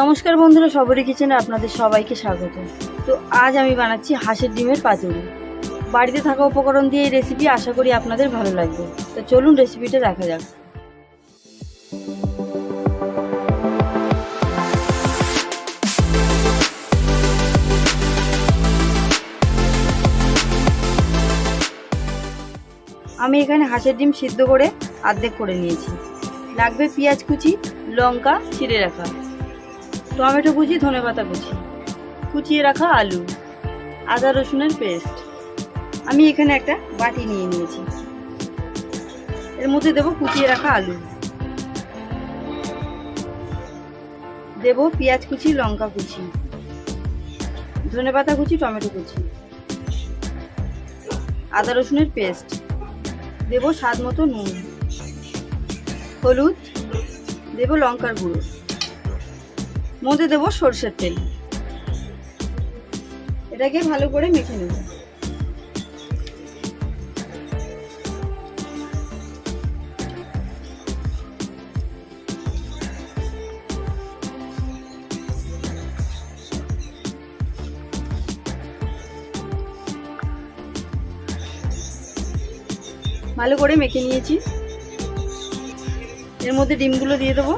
নমস্কার বন্ধুরা, সবরি কিচেনে আপনাদের সবাইকে স্বাগত। তো আজ আমি বানাচ্ছি হাঁসের ডিমের পাতুরি। বাড়িতে থাকা উপকরণ দিয়ে এই রেসিপি আশা করি আপনাদের ভালো লাগবে। তো চলুন রেসিপিটা দেখা যাক। আমি এখানে হাঁসের ডিম সিদ্ধ করে আর্ধেক করে নিয়েছি। লাগবে পেঁয়াজ কুচি, লঙ্কা ছিঁড়ে রাখা। টমেটো কুচি ধনেপাতা কুচি। কুচিয়ে রাখা আলু, আদা রসুনের পেস্ট। আমি এখানে একটা বাটি নিয়ে নিয়েছি। এর মধ্যে দেবো কুচিয়ে রাখা আলু। দেব পেঁয়াজ কুচি, লঙ্কা কুচি ধনেপাতা কুচি, টমেটো কুচি, আদা রসুনের পেস্ট। দেব স্বাদ মতো নুন, হলুদ, দেব লঙ্কার গুঁড়ো। মধ্যে দেবো সর্ষের তেল। এটাকে ভালো করে মেখে নেব। ভালো করে মেখে নিয়েছি। এর মধ্যে ডিমগুলো দিয়ে দেবো।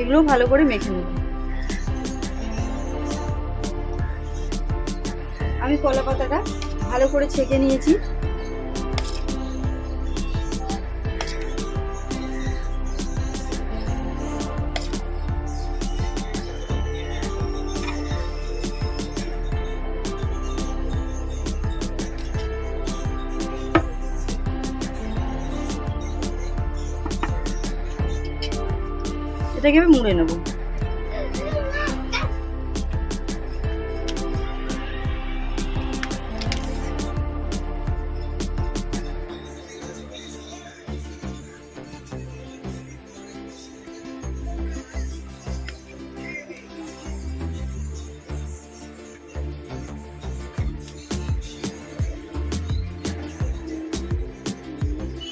এগুলো ভালো করে মেখে নেব। আমি কলা পাতাটা ভালো করে ছেঁকে নিয়েছি। এটাকে আমি মুড়ে নেব।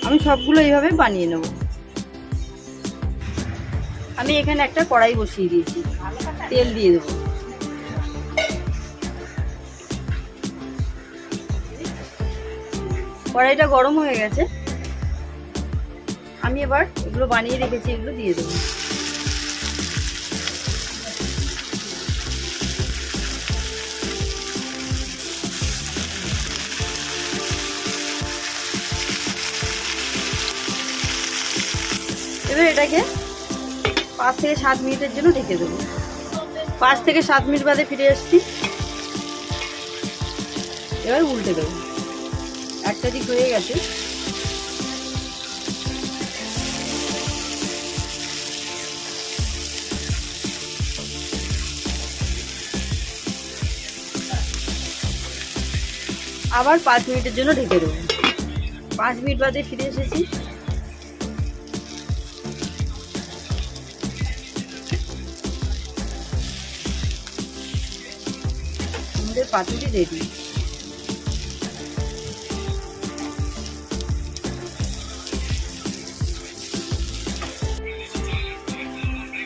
আমি সবগুলো এইভাবে বানিয়ে নেব। আমি এখানে একটা কড়াই বসিয়ে দিয়েছি। তেল দিয়ে দেবো। কড়াইটা গরম হয়ে গেছে। আমি এবার এগুলো বানিয়ে রেখেছি, এগুলো দিয়ে দেবো। এবার এটাকে পাঁচ থেকে সাত মিনিটের জন্য ঢেকে দেবো। পাঁচ থেকে সাত মিনিট বাদে ফিরে এসছি। এবার উল্টে দেবো। একটা দিক হয়ে গেছে। আবার পাঁচ মিনিটের জন্য ঢেকে দেবো। পাঁচ মিনিট বাদে ফিরে এসেছি। আমাদের পাতুরি রেডি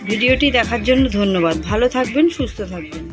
ভিডিওটি দেখার জন্য ধন্যবাদ। ভালো থাকবেন সুস্থ থাকবেন।